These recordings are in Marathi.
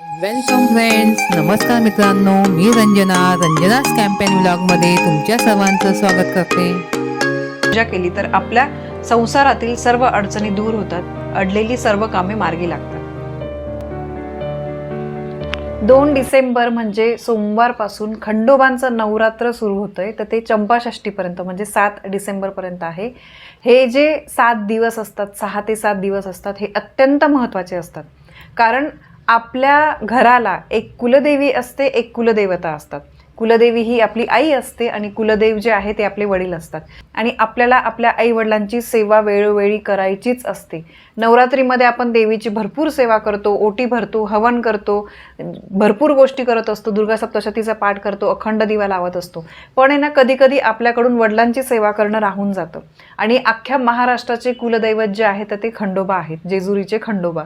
वेलकम फ्रेंड्स नमस्कार मित्रांनो मी रंजना. रंजनाच कॅम्पेन व्लॉगमध्ये तुमच्या सर्वांचं स्वागत करते. पूजा केली तर आपल्या संसारातील सर्व अडचणी दूर होतात. अडलेली सर्व कामे मार्गी लागतात. दोन डिसेंबर म्हणजे सोमवारपासून खंडोबांचं नवरात्र सुरू होतंय. तर ते चंपाषष्टीपर्यंत म्हणजे सात डिसेंबरपर्यंत आहे. हे जे सात दिवस असतात सहा ते सात दिवस असतात हे अत्यंत महत्त्वाचे असतात. कारण आपल्या घराला एक कुलदेवी असते एक कुलदेवता असतात. कुलदेवी ही आपली आई असते आणि कुलदेव जे आहे ते आपले वडील असतात. आणि आपल्याला आपल्या आईवडिलांची सेवा वेळोवेळी करायचीच असते. नवरात्रीमध्ये आपण देवीची भरपूर सेवा करतो ओटी भरतो हवन करतो भरपूर गोष्टी करत असतो दुर्गा सप्तशतीचा पाठ करतो अखंड दिवा लावत असतो. पण आहे ना कधीकधी आपल्याकडून वडिलांची सेवा करणं राहून जातं. आणि अख्ख्या महाराष्ट्राचे कुलदैवत जे आहे तर ते खंडोबा आहेत जेजुरीचे खंडोबा.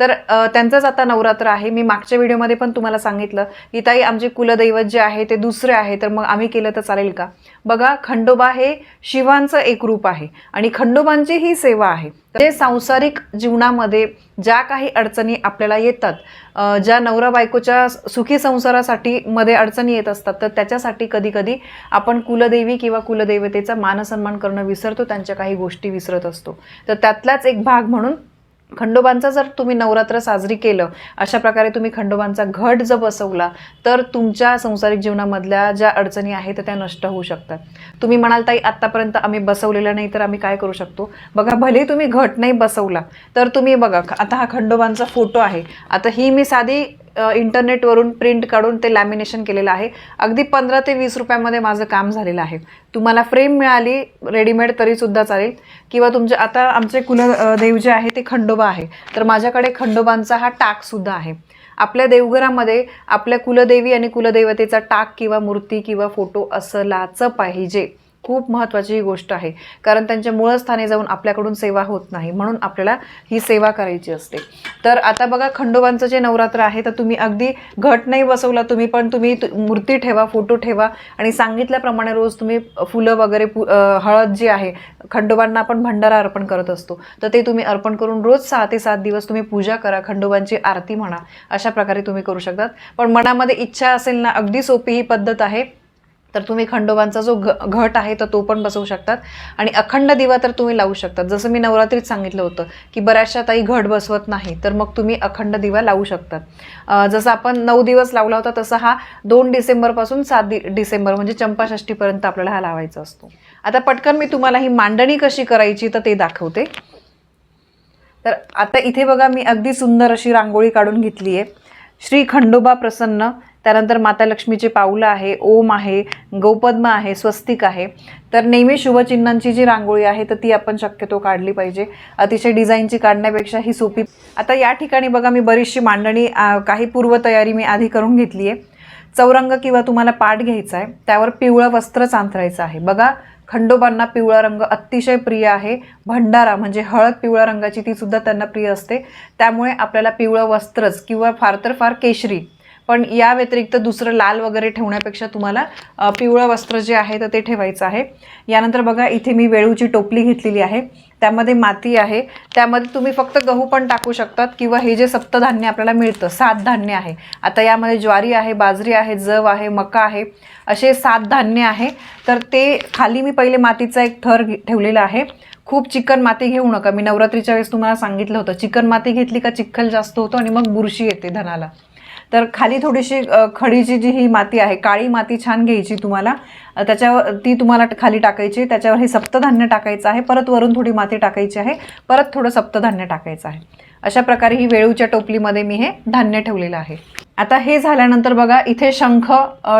तर त्यांचंच आता नवरात्र आहे. मी मागच्या व्हिडिओमध्ये पण तुम्हाला सांगितलं की ताई आमचे कुलदैवत जे आहे ते दुसरे आहे तर मग आम्ही केलं तर चालेल का? बघा खंडोबा हे शिवांचं एक रूप आहे आणि खंडोबांची ही सेवा आहे. ते सांसारिक जीवनामध्ये ज्या काही अडचणी आपल्याला येतात ज्या नवरा बायकोच्या सुखी संसारासाठी मध्ये अडचणी येत असतात तर त्याच्यासाठी कधी कधी आपण कुलदेवी किंवा कुलदेवतेचा मानसन्मान करणं विसरतो त्यांच्या काही गोष्टी विसरत असतो. तर त्यातलाच एक भाग म्हणून खंडोबांचा जर तुम्ही नवरात्र साजरी केलं अशा प्रकारे तुम्ही खंडोबांचा घट जर बसवला तर तुमच्या संसारिक जीवनामधल्या ज्या अडचणी आहेत त्या नष्ट होऊ शकतात. तुम्ही म्हणाल ताई आत्तापर्यंत आम्ही बसवलेलं नाही तर आम्ही काय करू शकतो? बघा भले तुम्ही घट नाही बसवला तर तुम्ही बघा आता हा खंडोबांचा फोटो आहे. आता ही मी साधी इंटरनेटवरून प्रिंट काढून ते लॅमिनेशन केलेलं आहे. अगदी पंधरा ते वीस रुपयामध्ये माझं काम झालेलं आहे. तुम्हाला फ्रेम मिळाली रेडीमेड तरीसुद्धा चालेल. किंवा तुमचे आता आमचे कुल देव जे आहे ते खंडोबा आहे. तर माझ्याकडे खंडोबांचा हा टाकसुद्धा आहे. आपल्या देवघरामध्ये आपल्या कुलदेवी आणि कुलदेवतेचा टाक किंवा मूर्ती किंवा फोटो असलाच पाहिजे. खूप महत्त्वाची ही गोष्ट आहे. कारण त्यांच्या मूळस्थानी जाऊन आपल्याकडून सेवा होत नाही. म्हणून आपल्याला ही सेवा करायची असते. तर आता बघा खंडोबांचं जे नवरात्र आहे तर तुम्ही अगदी घट नाही बसवला तुम्ही पण तुम्ही तु- मूर्ती ठेवा फोटो ठेवा. आणि सांगितल्याप्रमाणे रोज तुम्ही फुलं वगैरे पु हळद जी आहे खंडोबांना आपण भंडारा अर्पण करत असतो. तर ते तुम्ही अर्पण करून रोज सहा ते सात दिवस तुम्ही पूजा करा खंडोबांची आरती म्हणा अशा प्रकारे तुम्ही करू शकतात. पण मनामध्ये इच्छा असेल ना अगदी सोपी ही पद्धत आहे. तर तुम्ही खंडोबांचा जो घ घट आहे तर तो पण बसवू शकतात. आणि अखंड दिवा तर तुम्ही लावू शकतात. जसं मी नवरात्रीत सांगितलं होतं की बऱ्याचशा ताई घट बसवत नाही तर मग तुम्ही अखंड दिवा लावू शकतात. जसं आपण नऊ दिवस लावला होता तसा हा दोन डिसेंबरपासून सात दि डिसेंबर म्हणजे चंपाषष्टीपर्यंत आपल्याला हा लावायचा असतो. आता पटकन मी तुम्हाला ही मांडणी कशी करायची तर ते दाखवते. तर आता इथे बघा मी अगदी सुंदर अशी रांगोळी काढून घेतली आहे श्री खंडोबा प्रसन्न त्यानंतर माता लक्ष्मीचे पाऊलं आहे ओम आहे गौपद्म आहे स्वस्तिक आहे. तर नेहमी शुभचिन्हांची जी रांगोळी आहे तर ती आपण शक्यतो काढली पाहिजे. अतिशय डिझाईनची काढण्यापेक्षा ही सोपी. आता या ठिकाणी बघा मी बरीचशी मांडणी काही पूर्वतयारी मी आधी करून घेतली आहे चौरंग किंवा तुम्हाला पाठ घ्यायचा आहे त्यावर पिवळं वस्त्र चांथरायचं आहे. बघा खंडोबांना पिवळा रंग अतिशय प्रिय आहे. भंडारा म्हणजे हळद पिवळ्या रंगाची ती सुद्धा त्यांना प्रिय असते. त्यामुळे आपल्याला पिवळं वस्त्रच किंवा फार तर फार केशरी पण या व्यतिरिक्त दुसरं लाल वगैरे ठेवण्यापेक्षा तुम्हाला पिवळं वस्त्र जे आहे तर ते ठेवायचं आहे. यानंतर बघा इथे मी वेळूची टोपली घेतलेली आहे. त्यामध्ये माती आहे. त्यामध्ये तुम्ही फक्त गहू पण टाकू शकतात किंवा हे जे सप्तधान्य आपल्याला मिळतं सात धान्य आहे. आता यामध्ये ज्वारी आहे बाजरी आहे जव आहे मका आहे असे सात धान्य आहे. तर ते खाली मी पहिले मातीचा एक थर घे- ठेवलेला आहे. खूप चिकन माती घेऊ नका. मी नवरात्रीच्या वेळेस तुम्हाला सांगितलं होतं चिकन माती घेतली का चिखल जास्त होतो आणि मग बुरशी येते धनाला. तर खाली थोडीशी खडीची जी ही माती आहे काळी माती छान घ्यायची तुम्हाला. त्याच्यावर ती तुम्हाला खाली टाकायची त्याच्यावर हे सप्तधान्य टाकायचं आहे. परत वरून थोडी माती टाकायची आहे. परत थोडं सप्तधान्य टाकायचं आहे. अशा प्रकारे ही वेळूच्या टोपलीमध्ये मी हे धान्य ठेवलेलं आहे. आता हे झाल्यानंतर बघा इथे शंख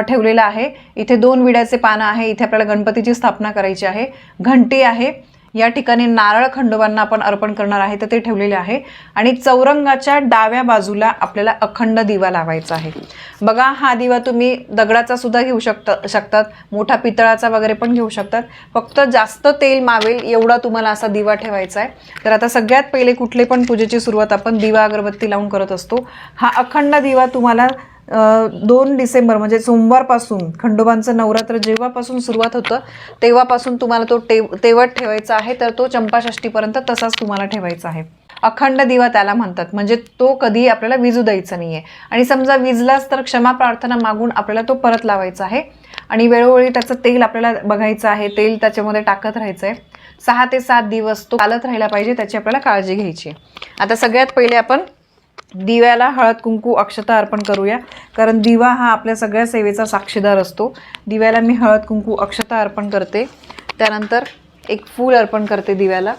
ठेवलेला आहे. इथे दोन विड्याचे पानं आहे. इथे आपल्याला गणपतीची स्थापना करायची आहे. घंटी आहे. या ठिकाणी नारळ खंडोबांना आपण अर्पण करणार आहे तर ते ठेवलेले आहे. आणि चौरंगाच्या डाव्या बाजूला आपल्याला अखंड दिवा लावायचा आहे. बघा हा दिवा तुम्ही दगडाचा सुद्धा घेऊ शकता शकतात. मोठा पितळाचा वगैरे पण घेऊ शकतात. फक्त जास्त तेल मावेल एवढा तुम्हाला असा दिवा ठेवायचा आहे. तर आता सगळ्यात पहिले कुठले पण पूजेची सुरुवात आपण दिवा अगरबत्ती लावून करत असतो. हा अखंड दिवा तुम्हाला दोन डिसेंबर म्हणजे सोमवारपासून खंडोबांचं नवरात्र जेव्हापासून सुरुवात होतं तेव्हापासून तुम्हाला तो टेव तेवट ठेवायचा आहे तर तो चंपाषष्टीपर्यंत तसाच तुम्हाला ठेवायचा आहे. अखंड दिवा त्याला म्हणतात म्हणजे तो कधी आपल्याला विजू द्यायचा नाही आहे आणि समजा विजलाच तर क्षमा प्रार्थना मागून आपल्याला तो परत लावायचा आहे. आणि वेळोवेळी त्याचं तेल आपल्याला बघायचं आहे तेल त्याच्यामध्ये टाकत राहायचं आहे सहा ते सात दिवस तो चालत राहिला पाहिजे त्याची आपल्याला काळजी घ्यायची आहे. आता सगळ्यात पहिले आपण दिव्याला हळद कुंकू अक्षता अर्पण करूया. कारण दिवा हा आपल्या सगळ्या सेवेचा साक्षीदार असतो. दिव्याला मी हळद कुंकू अक्षता अर्पण करते. त्यानंतर एक फूल अर्पण करते दिव्याला.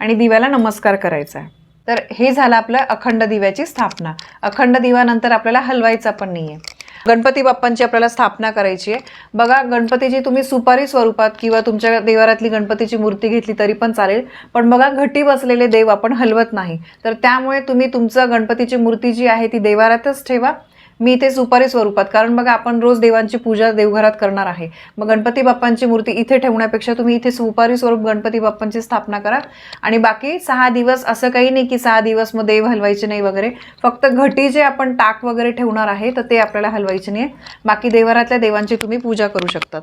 आणि दिव्याला नमस्कार करायचा आहे. तर हे झालं आपलं अखंड दिव्याची स्थापना. अखंड दिव्यानंतर आपल्याला हलवायचा पण नाही आहे गणपती बाप्पांची आपल्याला स्थापना करायची आहे. बघा गणपतीची तुम्ही सुपारी स्वरूपात किंवा तुमच्या देवारातली गणपतीची मूर्ती घेतली तरी पण चालेल. पण बघा घटी बसलेले देव आपण हलवत नाही. तर त्यामुळे तुम्ही तुमचं गणपतीची मूर्ती जी आहे ती देवारातच ठेवा. मी इथे सुपारी स्वरूपात. कारण बघा आपण रोज देवांची पूजा देवघरात करणार आहे. मग गणपती बाप्पांची मूर्ती इथे ठेवण्यापेक्षा तुम्ही इथे सुपारी स्वरूप गणपती बाप्पांची स्थापना करा. आणि बाकी सहा दिवस असं काही नाही की सहा दिवस मग देव हलवायचे नाही वगैरे. फक्त घटी जे आपण टाक वगैरे ठेवणार आहे तर ते आपल्याला हलवायचे नाही. बाकी देवघरातल्या देवांची तुम्ही पूजा करू शकतात.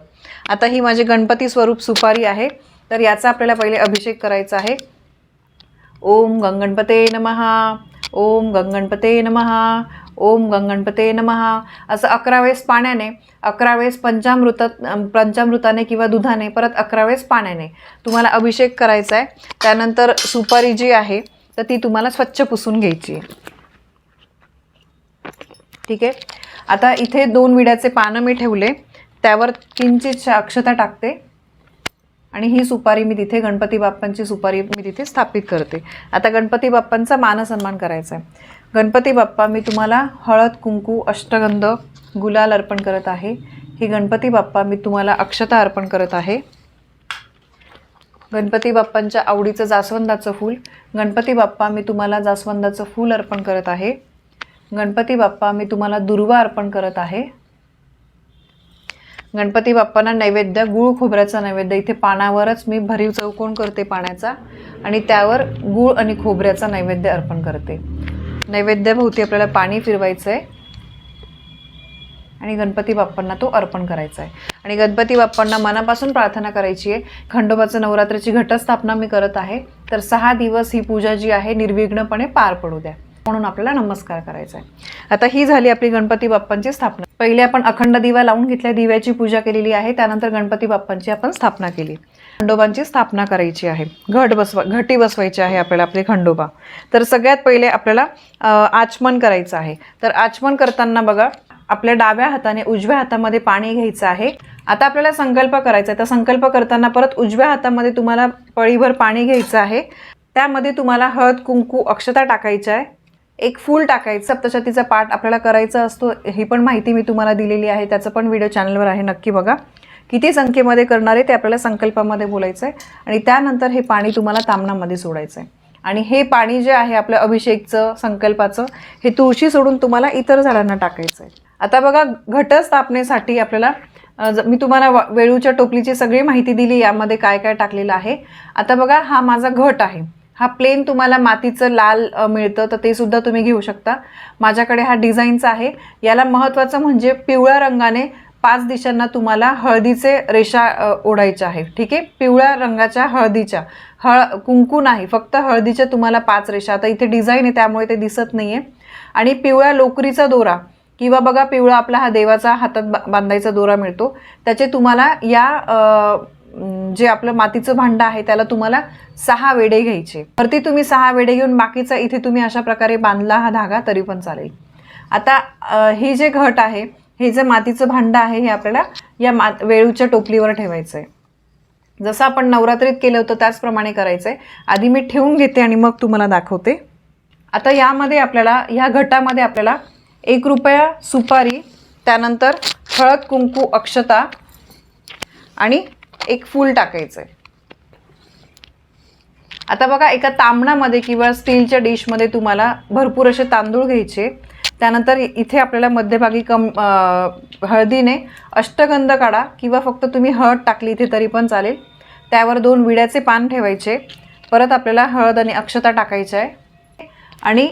आता ही माझी गणपती स्वरूप सुपारी आहे. तर याचा आपल्याला पहिले अभिषेक करायचा आहे. ओम गंगणपते नमहा ओम गंगणपते नमहा ओम गंगणपते नमहा असं अकरा वेळेस पाण्याने अकरा वेळेस पंचामृत पंचामृताने किंवा दुधाने परत अकरा वेळेस पाण्याने तुम्हाला अभिषेक करायचा आहे. त्यानंतर सुपारी जी आहे तर ती तुम्हाला स्वच्छ पुसून घ्यायची आहे. ठीक आहे? आता इथे दोन विड्याचे पानं मी ठेवले. त्यावर किंचित अक्षता टाकते. आणि ही सुपारी मी तिथे गणपती बाप्पांची सुपारी मी तिथे स्थापित करते. आता गणपती बाप्पांचा मानसन्मान करायचा आहे. गणपती बाप्पा मी तुम्हाला हळद कुंकू अष्टगंध गुलाल अर्पण करत आहे. ही गणपती बाप्पा मी तुम्हाला अक्षता अर्पण करत आहे. गणपती बाप्पांच्या आवडीचं जास्वंदाचं फूल. गणपती बाप्पा मी तुम्हाला जास्वंदाचं फूल अर्पण करत आहे. गणपती बाप्पा मी तुम्हाला दुर्वा अर्पण करत आहे. गणपती बाप्पांना नैवेद्य गुळ खोबऱ्याचा नैवेद्य. इथे पानावरच मी भरीव चौकोन करते पाण्याचा आणि त्यावर गुळ आणि खोबऱ्याचा नैवेद्य अर्पण करते. नैवेद्याभोवती आपल्याला पाणी फिरवायचं आहे आणि गणपती बाप्पांना तो अर्पण करायचा आहे आणि गणपती बाप्पांना मनापासून प्रार्थना करायची आहे. खंडोबाचं नवरात्राची घटस्थापना मी करत आहे. तर सहा दिवस ही पूजा जी आहे निर्विघ्नपणे पार पडू द्या. म्हणून आपल्याला नमस्कार करायचा आहे आता ही झाली आपली गणपती बाप्पांची स्थापना. पहिले आपण अखंड दिवा लावून घेतल्या दिव्याची पूजा केलेली आहे. त्यानंतर गणपती बाप्पांची आपण स्थापना केली. खंडोबांची स्थापना करायची आहे. घट बसवा घटी बसवायची आहे आपल्याला आपले खंडोबा. तर सगळ्यात पहिले आपल्याला आचमन करायचं आहे. तर आचमन करताना बघा आपल्या डाव्या हाताने उजव्या हातामध्ये पाणी घ्यायचं आहे. आता आपल्याला संकल्प करायचा आहे. तर संकल्प करताना परत उजव्या हातामध्ये तुम्हाला पळीभर पाणी घ्यायचं आहे. त्यामध्ये तुम्हाला हळद कुंकू अक्षता टाकायच्या आहे. एक फूल टाकायचं सप्तशतीचा पाठ आपल्याला करायचा असतो ही पण माहिती मी तुम्हाला दिलेली आहे त्याचं पण व्हिडिओ चॅनलवर आहे नक्की बघा. किती संख्येमध्ये करणार आहे ते आपल्याला संकल्पामध्ये बोलायचं आहे आणि त्यानंतर हे पाणी तुम्हाला तामणामध्ये सोडायचं आहे आणि हे पाणी जे आहे आपलं अभिषेकचं संकल्पाचं हे तुळशी सोडून तुम्हाला इतर झाडांना टाकायचं आहे आता बघा घटस्थापनेसाठी आपल्याला मी तुम्हाला वेळूच्या टोपलीची सगळी माहिती दिली यामध्ये काय काय टाकलेलं आहे. आता बघा हा माझा घट आहे. हा प्लेन तुम्हाला मातीचं लाल मिळतं तर ते सुद्धा तुम्ही घेऊ शकता. माझ्याकडे हा डिझाईनचा आहे. याला महत्त्वाचं म्हणजे पिवळ्या रंगाने पाच दिशांना तुम्हाला हळदीचे रेषा ओढायच्या आहे ठीक आहे? पिवळ्या रंगाच्या हळदीच्या. हळ कुंकू नाही फक्त हळदीच्या तुम्हाला पाच रेषा. आता इथे डिझाईन आहे त्यामुळे ते दिसत नाही आहे आणि पिवळ्या लोकरीचा दोरा किंवा बघा पिवळा आपला हा देवाचा हातात बा- बांधायचा दोरा मिळतो. त्याचे तुम्हाला या जे आपलं मातीचं भांडं आहे त्याला तुम्हाला सहा वेडे घ्यायचे. वरती तुम्ही सहा वेडे घेऊन बाकीचा इथे तुम्ही अशा प्रकारे बांधला हा धागा तरी पण चालेल. आता हे जे घट आहे हे जे मातीचं भांडं आहे हे आपल्याला या मा वेळूच्या टोपलीवर ठेवायचं आहे जसं आपण नवरात्रीत केलं होतं त्याचप्रमाणे करायचं आहे आधी मी ठेवून घेते आणि मग तुम्हाला दाखवते. आता यामध्ये आपल्याला ह्या घटामध्ये आपल्याला एक रुपया सुपारी त्यानंतर हळद कुंकू अक्षता आणि एक फूल टाकायचं आहे आता बघा एका तांबणामध्ये किंवा स्टीलच्या डिशमध्ये तुम्हाला भरपूर असे तांदूळ घ्यायचे. त्यानंतर इथे आपल्याला मध्यभागी कम हळदीने अष्टगंध काढा किंवा फक्त तुम्ही हळद टाकली इथे तरी पण चालेल. त्यावर दोन विड्याचे पान ठेवायचे. परत आपल्याला हळद आणि अक्षता टाकायची आहे आणि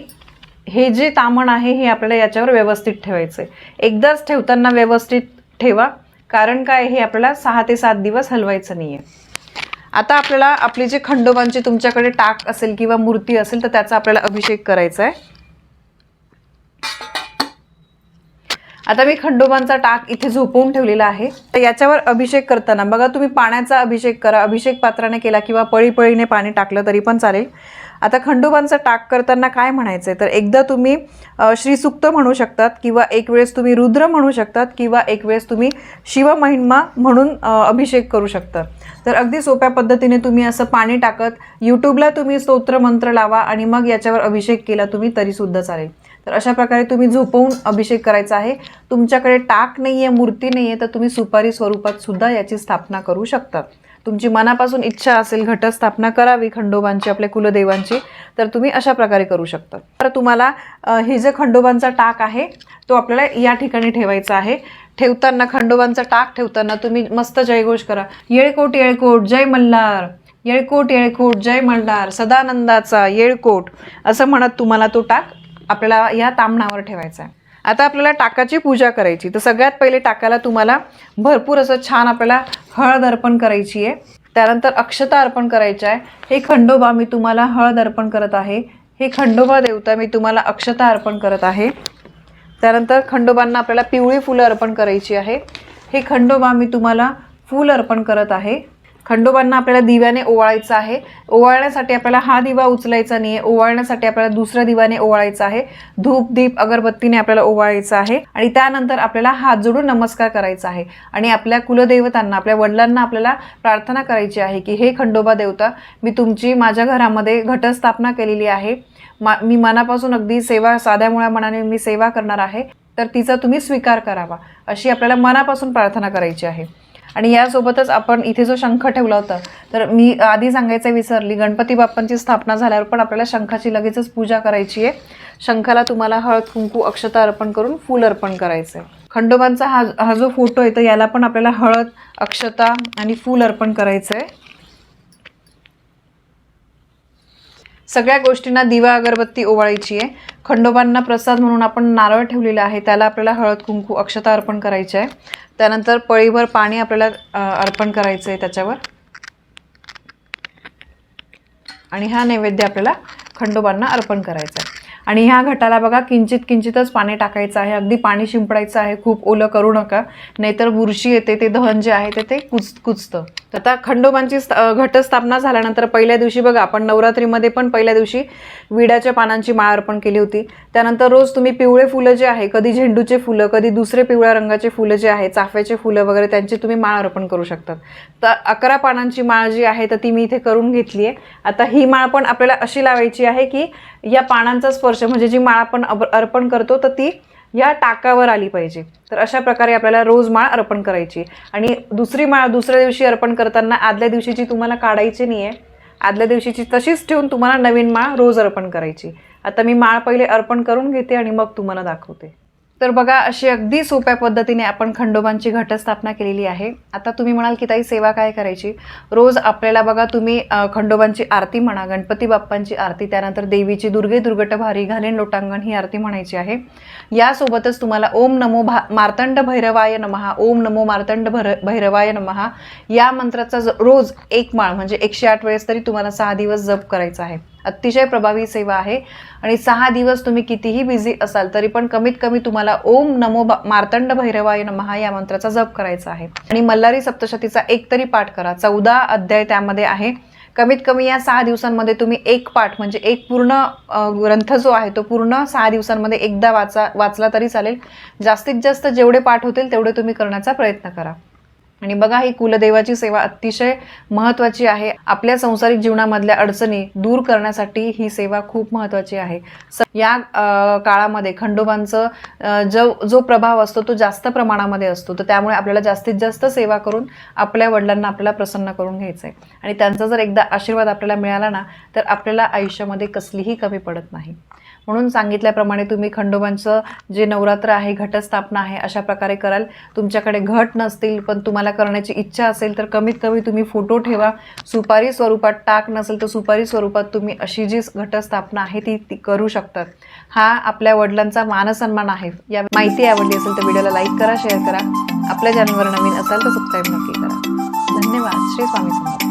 हे जे तामण आहे हे आपल्याला याच्यावर व्यवस्थित ठेवायचं आहे एकदाच ठेवताना व्यवस्थित ठेवा. कारण काय हे आपल्याला सहा ते सात दिवस हलवायचं नाही आहे आता आपल्याला आपली जे खंडोबांची तुमच्याकडे टाक असेल किंवा मूर्ती असेल तर त्याचा आपल्याला अभिषेक करायचा आहे आता मी खंडोबांचा टाक इथे झोपवून ठेवलेला आहे. तर याच्यावर अभिषेक करताना बघा तुम्ही पाण्याचा अभिषेक करा अभिषेक पात्राने केला किंवा पळीपळीने पाणी टाकलं तरी पण चालेल. आता खंडोबांचा टाक करताना काय म्हणायचं आहे तर एकदा तुम्ही अ, श्रीसुक्त म्हणू शकतात किंवा एक वेळेस तुम्ही रुद्र म्हणू शकतात किंवा एक वेळेस तुम्ही शिवमहिमा म्हणून अभिषेक करू शकता. तर अगदी सोप्या पद्धतीने तुम्ही असं पाणी टाकत यूट्यूबला तुम्ही स्तोत्र मंत्र लावा आणि मग याच्यावर अभिषेक केला तुम्ही तरीसुद्धा चालेल. तर अशा प्रकारे तुम्ही झोपवून अभिषेक करायचा आहे. तुमच्याकडे टाक नाही आहे मूर्ती नाही आहे तर तुम्ही सुपारी स्वरूपात सुद्धा याची स्थापना करू शकतात तुमची मनापासून इच्छा असेल घटस्थापना करावी खंडोबांची आपल्या कुलदेवांची तर तुम्ही अशा प्रकारे करू शकता. तर तुम्हाला हे जे खंडोबांचा टाक आहे तो आपल्याला या ठिकाणी ठेवायचा आहे. ठेवताना खंडोबांचा टाक ठेवताना तुम्ही मस्त जयघोष करा. येळकोट येळकोट जय मल्हार. येळकोट येळकोट जय मल्हार. सदानंदाचा येळकोट. असं म्हणत तुम्हाला तो टाक आपल्याला या तामणावर ठेवायचा आहे. आता आपल्याला टाकाची पूजा करायची. तर सगळ्यात पहिले टाकाला तुम्हाला भरपूर असं छान आपल्याला हळद अर्पण करायची आहे. त्यानंतर अक्षता अर्पण करायची आहे. हे खंडोबा मी तुम्हाला हळद अर्पण करत आहे. हे खंडोबा देवता मी तुम्हाला अक्षता अर्पण करत आहे. त्यानंतर खंडोबांना आपल्याला पिवळी फुलं अर्पण करायची आहे. हे खंडोबा मी तुम्हाला फूल अर्पण करत आहे. खंडोबांना आपल्याला दिव्याने ओवाळायचं आहे. ओवाळण्यासाठी आपल्याला हा दिवा उचलायचा नाही आहे ओवाळण्यासाठी आपल्याला दुसऱ्या दिव्याने ओवाळायचा आहे. धूप दीप अगरबत्तीने आपल्याला ओवाळायचं आहे. आणि त्यानंतर आपल्याला हात जोडून नमस्कार करायचा आहे. आणि आपल्या कुलदेवतांना आपल्या वडिलांना आपल्याला प्रार्थना करायची आहे की हे खंडोबा देवता मी तुमची माझ्या घरामध्ये घटस्थापना केलेली आहे. मा मी मनापासून अगदी सेवा साध्या मुळ्या मनाने मी सेवा करणार आहे. तर तिचा तुम्ही स्वीकार करावा. अशी आपल्याला मनापासून प्रार्थना करायची आहे. आणि यासोबतच आपण इथे जो शंख ठेवला होता तर मी आधी सांगायचं विसरली. गणपती बाप्पांची स्थापना झाल्यावर पण आपल्याला शंखाची लगेचच पूजा करायची आहे. शंखाला तुम्हाला हळद कुंकू अक्षता अर्पण करून फूल अर्पण करायचं आहे. खंडोबांचा हा हा जो फोटो आहे तर याला पण आपल्याला हळद अक्षता आणि फूल अर्पण करायचं आहे. सगळ्या गोष्टींना दिवा अगरबत्ती ओवाळायची आहे. खंडोबांना प्रसाद म्हणून आपण नारळ ठेवलेला आहे. त्याला आपल्याला हळद कुंकू अक्षता अर्पण करायचे आहे. त्यानंतर पळीभर पाणी आपल्याला अर्पण करायचं आहे त्याच्यावर. आणि हा नैवेद्य आपल्याला खंडोबांना अर्पण करायचा आहे. आणि ह्या घटाला बघा किंचित किंचितच पाणी टाकायचं आहे. अगदी पाणी शिंपडायचं आहे. खूप ओलं करू नका. नाहीतर बुरशी येते ते दहन जे आहे ते ते कुच कुचतं तर आता खंडोबांची घटस्थापना झाल्यानंतर पहिल्या दिवशी बघा आपण नवरात्रीमध्ये पण पहिल्या दिवशी विड्याच्या पानांची माळ अर्पण केली होती. त्यानंतर रोज तुम्ही पिवळे फुलं जे आहे कधी झेंडूचे फुलं कधी दुसरे पिवळ्या रंगाचे फुलं जे आहे चाफ्याचे फुलं वगैरे त्यांची तुम्ही माळ अर्पण करू शकतात तर अकरा पानांची माळ जी आहे तर ती मी इथे करून घेतली आहे आता ही माळ पण आपल्याला अशी लावायची आहे की या पानांचा स्पर्श म्हणजे जी माळ आपण अर्पण करतो तर ती या टाकावर आली पाहिजे. तर अशा प्रकारे आपल्याला रोज माळ अर्पण करायची. आणि दुसरी माळ दुसऱ्या दिवशी अर्पण करताना आदल्या दिवशीची तुम्हाला काढायची नाही आहे आदल्या दिवशीची तशीच ठेवून तुम्हाला नवीन माळ रोज अर्पण करायची. आता मी माळ पहिले अर्पण करून घेते आणि मग तुम्हाला दाखवते. तर बघा अशी अगदी सोप्या पद्धतीने आपण खंडोबांची घटस्थापना केलेली आहे. आता तुम्ही म्हणाल की ताई सेवा काय करायची? रोज आपल्याला बघा तुम्ही खंडोबांची आरती म्हणा गणपती बाप्पांची आरती त्यानंतर देवीची दुर्गे दुर्गट भारी घालेन लोटांगण ही आरती म्हणायची आहे. यासोबतच तुम्हाला ओम नमो भा मार्तंड भैरवाय नमहा ओम नमो मार्तंड भर भैरवाय नमहा. या मंत्राचा ज- रोज एक माळ म्हणजे एकशे आठ वेळेस तरी तुम्हाला सहा दिवस जप करायचा आहे. अतिशय प्रभावी सेवा आहे. आणि सहा दिवस तुम्ही कितीही बिझी असाल तरी पण कमीत कमी तुम्हाला ओम नमो मार्तंड भैरवाय नमहा या मंत्राचा जप करायचा आहे. आणि मल्हारी सप्तशतीचा एक तरी पाठ करा. चौदा अध्याय त्यामध्ये आहे. कमीत कमी या सहा दिवसांमध्ये तुम्ही एक पाठ म्हणजे एक पूर्ण ग्रंथ जो आहे तो पूर्ण सहा दिवसांमध्ये एकदा वाचा वाचला तरी चालेल. जास्तीत जास्त जेवढे पाठ होतील तेवढे तुम्ही करण्याचा प्रयत्न करा. आणि बघा ही कुलदेवाची सेवा अतिशय महत्त्वाची आहे. आपल्या संसारिक जीवनामधल्या अडचणी दूर करण्यासाठी ही सेवा खूप महत्त्वाची आहे. या काळामध्ये खंडोबांचं जो जो प्रभाव असतो तो जास्त प्रमाणामध्ये असतो. तर त्यामुळे आपल्याला जास्तीत जास्त सेवा करून आपल्या वडिलांना आपल्याला प्रसन्न करून घ्यायचं आहे आणि त्यांचा जर एकदा आशीर्वाद आपल्याला मिळाला ना तर आपल्याला आयुष्यामध्ये कसलीही कमी पडत नाही. म्हणून सांगितल्याप्रमाणे तुम्ही खंडोबांचं जे नवरात्र आहे घटस्थापना आहे अशा प्रकारे कराल. तुमच्याकडे घट नसतील पण तुम्हाला करण्याची इच्छा असेल तर कमीत कमी तुम्ही फोटो ठेवा. सुपारी स्वरूपात टाक नसेल तर सुपारी स्वरूपात तुम्ही अशी जी घटस्थापना आहे ती ती करू शकतात. हा आपल्या वडिलांचा मानसन्मान आहे. या माहिती आवडली असेल तर व्हिडिओला लाईक करा शेअर करा. आपल्या चॅनलवर नवीन असाल तर सबस्क्राईब नक्की करा. धन्यवाद. श्री स्वामी समर्थ.